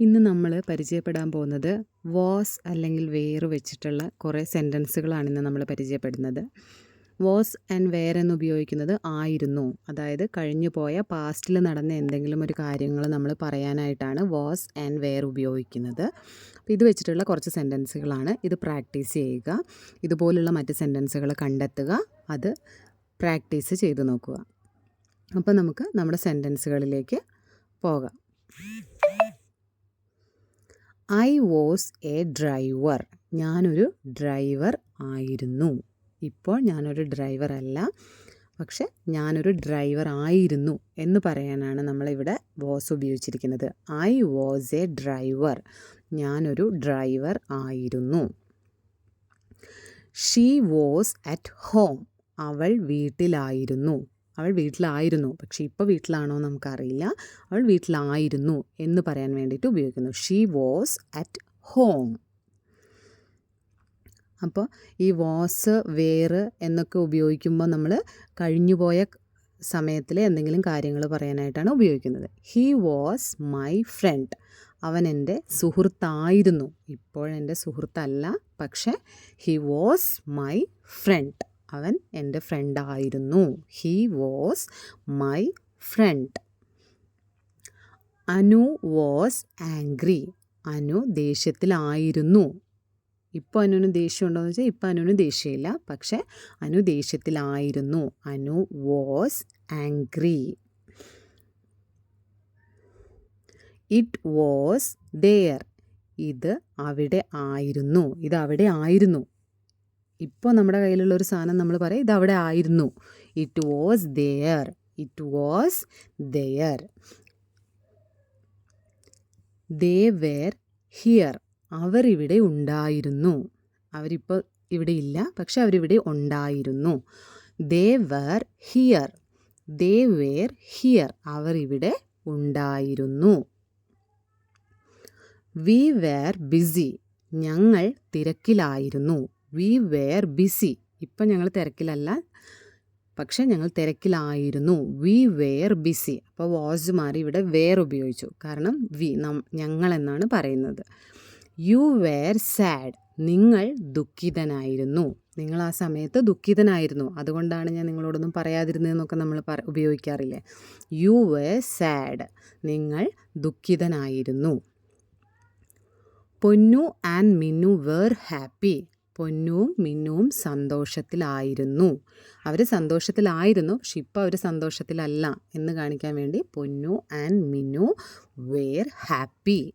ഇന്ന് നമ്മൾ പരിചയപ്പെടാൻ പോകുന്നത് വാസ് അല്ലെങ്കിൽ വേർ വെച്ചിട്ടുള്ള കുറേ സെന്റൻസുകളാണ് ഇന്ന് നമ്മൾ പരിചയപ്പെടുന്നത്. വാസ് ആൻഡ് വേർ എന്ന് ഉപയോഗിക്കുന്നത് ആയിരുന്നു. അതായത് കഴിഞ്ഞു പോയ പാസ്റ്റിൽ നടന്ന എന്തെങ്കിലും ഒരു കാര്യങ്ങൾ നമ്മൾ പറയാനായിട്ടാണ് വാസ് ആൻഡ് വേർ ഉപയോഗിക്കുന്നത്. അപ്പോൾ ഇത് വെച്ചിട്ടുള്ള കുറച്ച് സെന്റൻസുകളാണ് ഇത് പ്രാക്ടീസ് ചെയ്യുക. ഇതുപോലുള്ള മറ്റ് സെന്റൻസുകൾ കണ്ടെത്തുക. അത് പ്രാക്ടീസ് ചെയ്ത് നോക്കുക. അപ്പോൾ നമുക്ക് നമ്മുടെ സെന്റൻസുകളിലേക്ക് പോകാം. ഐ വാസ് എ ഡ്രൈവർ ഞാനൊരു ഡ്രൈവർ ആയിരുന്നു. ഇപ്പോൾ ഞാനൊരു ഡ്രൈവർ അല്ല. പക്ഷെ ഞാനൊരു ഡ്രൈവർ ആയിരുന്നു എന്ന് പറയാനാണ് നമ്മളിവിടെ വാസ് ഉപയോഗിച്ചിരിക്കുന്നത്. ഐ വാസ് എ ഡ്രൈവർ ഞാനൊരു ഡ്രൈവർ ആയിരുന്നു. ഷീ വാസ് അറ്റ് ഹോം അവൾ വീട്ടിലായിരുന്നു. അവൾ വീട്ടിലായിരുന്നു. പക്ഷേ ഇപ്പോൾ വീട്ടിലാണോ നമുക്കറിയില്ല. അവൾ വീട്ടിലായിരുന്നു എന്ന് പറയാൻ വേണ്ടിയിട്ട് ഉപയോഗിക്കുന്നു. ഷീ വാസ് അറ്റ് ഹോം അപ്പോൾ ഈ വാസ് വേറ് എന്നൊക്കെ ഉപയോഗിക്കുമ്പോൾ നമ്മൾ കഴിഞ്ഞുപോയ സമയത്തിലെ എന്തെങ്കിലും കാര്യങ്ങൾ പറയാനായിട്ടാണ് ഉപയോഗിക്കുന്നത്. ഹീ വാസ് മൈ ഫ്രണ്ട് അവൻ എന്റെ സുഹൃത്തായിരുന്നു. ഇപ്പോഴെന്റെ സുഹൃത്തല്ല. പക്ഷേ ഹി വാസ് മൈ ഫ്രണ്ട് അവൻ എന്റെ ഫ്രണ്ടായിരുന്നു he was my friend Anu was angry Anu ദേഷ്യത്തിലായിരുന്നു. ഇപ്പോൾ അനുവിന് ദേഷ്യമുണ്ടോ എന്ന് വെച്ചാൽ ഇപ്പോൾ അനുവിന് ദേഷ്യമില്ല. പക്ഷേ Anu ദേഷ്യത്തിലായിരുന്നു. Anu was angry it was there ഇത് അവിടെ ആയിരുന്നു. ഇത് അവിടെ ആയിരുന്നു. ഇപ്പോൾ നമ്മുടെ കയ്യിലുള്ള ഒരു സാധനം നമ്മൾ പറയും ഇത് അവിടെ ആയിരുന്നു. It was there it was there they were here അവരിവിടെ ഉണ്ടായിരുന്നു. അവരിപ്പോൾ ഇവിടെ ഇല്ല പക്ഷെ അവരിവിടെ ഉണ്ടായിരുന്നു. They were here they were here അവരിവിടെ ഉണ്ടായിരുന്നു. വി വേർ ബിസി ഞങ്ങൾ തിരക്കിലായിരുന്നു. വി വെയർ ബിസി ഇപ്പം ഞങ്ങൾ തിരക്കിലല്ല. പക്ഷെ ഞങ്ങൾ തിരക്കിലായിരുന്നു. വി വെയർ ബിസി അപ്പോൾ വാസ് മാറി ഇവിടെ വെയർ ഉപയോഗിച്ചു. കാരണം വി ഞങ്ങൾ എന്നാണ് പറയുന്നത്. യു വെയർ സാഡ് നിങ്ങൾ ദുഃഖിതനായിരുന്നു. നിങ്ങൾ ആ സമയത്ത് ദുഃഖിതനായിരുന്നു. അതുകൊണ്ടാണ് ഞാൻ നിങ്ങളോടൊന്നും പറയാതിരുന്നതെന്നൊക്കെ നമ്മൾ പറ ഉപയോഗിക്കാറില്ലേ? യു വെയർ സാഡ് നിങ്ങൾ ദുഃഖിതനായിരുന്നു. Ponnu and Minnu were happy പൊന്നുവും മിന്നുവും സന്തോഷത്തിലായിരുന്നു. അവർ സന്തോഷത്തിലായിരുന്നു പക്ഷെ ഇപ്പോൾ അവർ സന്തോഷത്തിലല്ല എന്ന് കാണിക്കാൻ വേണ്ടി Ponnu and Minnu were happy.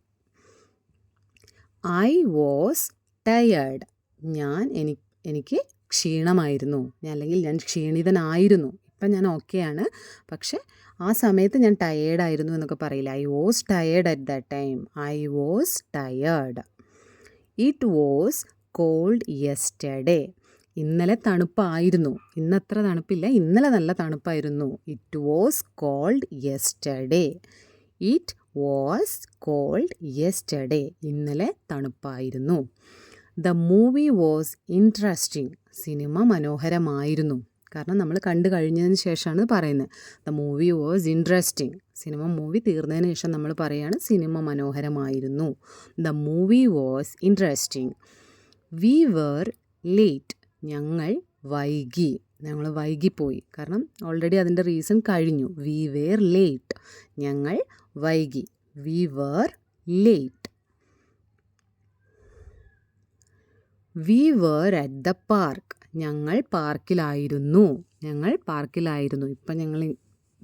I was tired. ഞാൻ എനി എനിക്ക് ക്ഷീണമായിരുന്നു. ഞാൻ അല്ലെങ്കിൽ ഞാൻ ക്ഷീണിതനായിരുന്നു. ഇപ്പം ഞാൻ ഓക്കെയാണ്. പക്ഷെ ആ സമയത്ത് ഞാൻ ടയേർഡായിരുന്നു എന്നൊക്കെ പറയില്ല. I was tired at the time. I was tired. It was cold yesterday ഇന്നലെ തണുപ്പായിരുന്നു. ഇന്നത്ര തണുപ്പില്ല ഇന്നലെ നല്ല തണുപ്പായിരുന്നു. It was cold yesterday it was cold yesterday ഇന്നലെ തണുപ്പായിരുന്നു. ദ മൂവി വാസ് ഇൻട്രസ്റ്റിംഗ് സിനിമ മനോഹരമായിരുന്നു. കാരണം നമ്മൾ കണ്ടു കഴിഞ്ഞതിന് ശേഷമാണ് പറയുന്നത്. ദ മൂവി വാസ് ഇൻട്രസ്റ്റിംഗ് സിനിമ മൂവി തീർന്നതിന് ശേഷം നമ്മൾ പറയുകയാണ് സിനിമ മനോഹരമായിരുന്നു. The movie was interesting we were late ഞങ്ങൾ വൈകി. ഞങ്ങൾ വൈകിപ്പോയി. കാരണം ഓൾറെഡി അതിന്റെ റീസൺ കഴിഞ്ഞു. വി വേർ ലേറ്റ് ഞങ്ങൾ വൈകി. We were late we were at the park ഞങ്ങൾ പാർക്കിലായിരുന്നു. ഞങ്ങൾ പാർക്കിലായിരുന്നു. ഇപ്പം ഞങ്ങൾ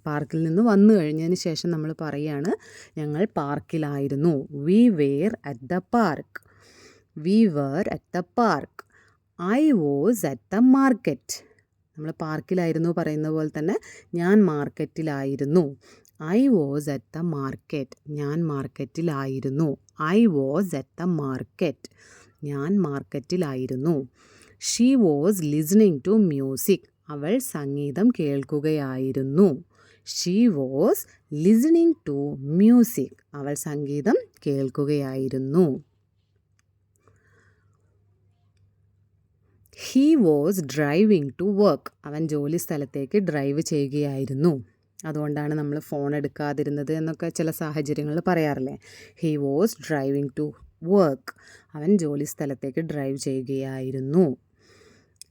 പാർക്കിൽ നിന്ന് വന്നു കഴിഞ്ഞതിന് ശേഷം നമ്മൾ പറയുകയാണ് ഞങ്ങൾ പാർക്കിലായിരുന്നു. We were at the park we were at the park I was at the market നമ്മൾ പാർക്കിലായിരുന്നു പറയുന്ന പോലെ തന്നെ ഞാൻ മാർക്കറ്റിലായിരുന്നു. I was at the market ഞാൻ മാർക്കറ്റിലായിരുന്നു. I was at the market ഞാൻ മാർക്കറ്റിലായിരുന്നു. She was listening to music അവൾ സംഗീതം കേൾക്കുകയായിരുന്നു. She was listening to music അവൾ സംഗീതം കേൾക്കുകയായിരുന്നു. He was driving to work അവൻ ജോലി സ്ഥലത്തേക്ക് ഡ്രൈവ് ചെയ്യുകയായിരുന്നു. അതുകൊണ്ടാണ് നമ്മൾ ഫോൺ എടുക്കാതിരുന്നത് എന്നൊക്കെ ചില സാഹചര്യങ്ങളിൽ പറയാറില്ലേ? He was driving to work അവൻ ജോലി സ്ഥലത്തേക്ക് ഡ്രൈവ് ചെയ്യുകയായിരുന്നു.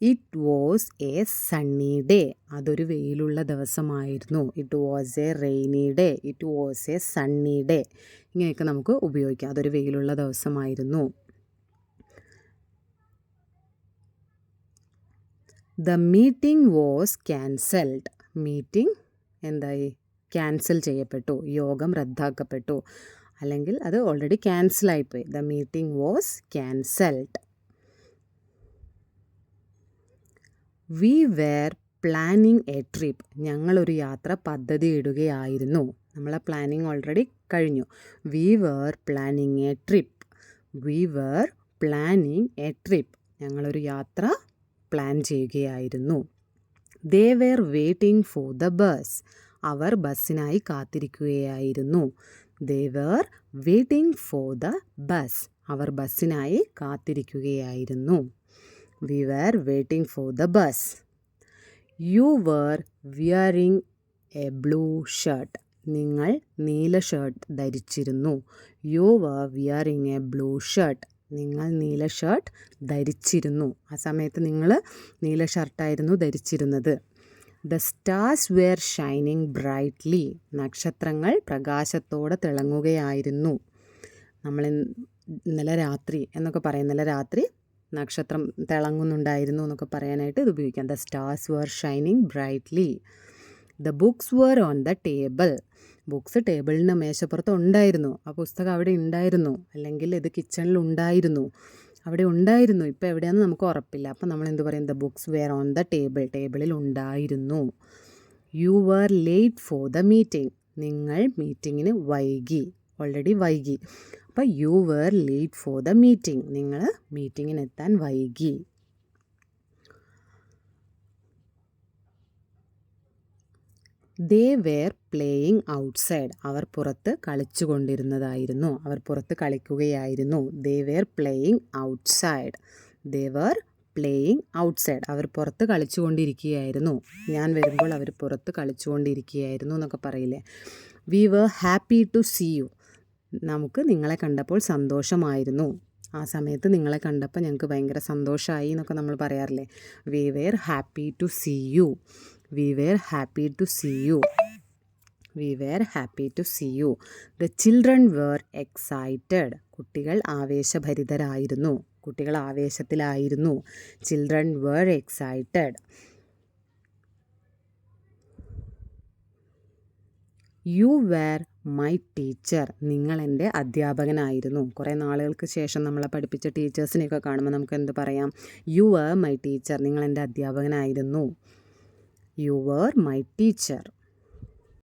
It was a sunny day അതൊരു വെയിലുള്ള ദിവസമായിരുന്നു. It was a rainy day it was a sunny day ഇങ്ങനെയൊക്കെ നമുക്ക് ഉപയോഗിക്കാം. അതൊരു വെയിലുള്ള ദിവസമായിരുന്നു. The meeting was cancelled meeting എന്തായി? ക്യാൻസൽ ചെയ്യപ്പെട്ടു. യോഗം റദ്ദാക്കപ്പെട്ടു. അല്ലെങ്കിൽ അത് already ക്യാൻസലായിപ്പോയി the meeting was cancelled we were planning a trip ഞങ്ങളൊരു യാത്ര പദ്ധതി ഇടുകയായിരുന്നു. നമ്മളെ പ്ലാനിങ് ഓൾറെഡി കഴിഞ്ഞു. We were planning a trip we were planning a trip ഞങ്ങളൊരു യാത്ര പ്ലാൻ ചെയ്യുകയായിരുന്നു. They were waiting for the bus. അവർ ബസ്സിനായി കാത്തിരിക്കുകയായിരുന്നു. They were waiting for the bus. അവർ ബസ്സിനായി കാത്തിരിക്കുകയായിരുന്നു. We were waiting for the bus. You were wearing a blue shirt. നിങ്ങൾ നീല shirt ധരിച്ചിരുന്നു. You were wearing a blue shirt. നിങ്ങൾ നീല shirt ധരിച്ചിരുന്നു. ആ സമയത്ത് നിങ്ങൾ നീല ഷർട്ടായിരുന്നു ധരിച്ചിരുന്നത്. The stars were shining brightly നക്ഷത്രങ്ങൾ പ്രകാശത്തോടെ തിളങ്ങുകയായിരുന്നു. നമ്മൾ ഇന്നലെ രാത്രി എന്നൊക്കെ പറയും. ഇന്നലെ രാത്രി നക്ഷത്രം തിളങ്ങുന്നുണ്ടായിരുന്നു എന്നൊക്കെ പറയാനായിട്ട് ഇത് ഉപയോഗിക്കാം. The stars were shining brightly the books were on the table books ടേബിളിന് മേശപ്പുറത്ത് ഉണ്ടായിരുന്നു. ആ പുസ്തകം അവിടെ ഉണ്ടായിരുന്നു. അല്ലെങ്കിൽ ഇത് കിച്ചണിൽ ഉണ്ടായിരുന്നു. അവിടെ ഉണ്ടായിരുന്നു. ഇപ്പോൾ എവിടെയാണെന്ന് നമുക്ക് ഉറപ്പില്ല. അപ്പോൾ നമ്മൾ എന്ത് പറയും? The books were on the table ടേബിളിൽ ഉണ്ടായിരുന്നു. You are late for the meeting നിങ്ങൾ മീറ്റിങ്ങിന് വൈകി. ഓൾറെഡി വൈകി. അപ്പോൾ you were late for the meeting നിങ്ങൾ മീറ്റിങ്ങിനെത്താൻ വൈകി. ദേ വെയർ പ്ലേയിങ് ഔട്ട്സൈഡ് അവർ പുറത്ത് കളിച്ചുകൊണ്ടിരുന്നതായിരുന്നു. അവർ പുറത്ത് കളിക്കുകയായിരുന്നു. They were playing outside they were playing outside അവർ പുറത്ത് കളിച്ചുകൊണ്ടിരിക്കുകയായിരുന്നു. ഞാൻ വരുമ്പോൾ അവർ പുറത്ത് കളിച്ചുകൊണ്ടിരിക്കുകയായിരുന്നു എന്നൊക്കെ പറയില്ലേ? We were happy to see you നമുക്ക് നിങ്ങളെ കണ്ടപ്പോൾ സന്തോഷമായിരുന്നു. ആ സമയത്ത് നിങ്ങളെ കണ്ടപ്പോൾ ഞങ്ങൾക്ക് ഭയങ്കര സന്തോഷമായി എന്നൊക്കെ നമ്മൾ പറയാറില്ലേ? We were happy to see you we were happy to see you we were happy to see you the children were excited കുട്ടികൾ ആവേശഭരിതരായിരുന്നു. കുട്ടികൾ ആവേശത്തിലായിരുന്നു. Children were excited you were my teacher നിങ്ങൾ എന്റെ അധ്യാപകനായിരുന്നു. കുറേ നാളുകൾക്ക് ശേഷം നമ്മളെ പഠിപ്പിച്ച ടീച്ചേഴ്സിനെയൊക്കെ കാണുമ്പോൾ നമുക്ക് എന്ത് പറയാം? യു വേർ മൈ ടീച്ചർ നിങ്ങൾ എന്റെ അധ്യാപകനായിരുന്നു. You were my teacher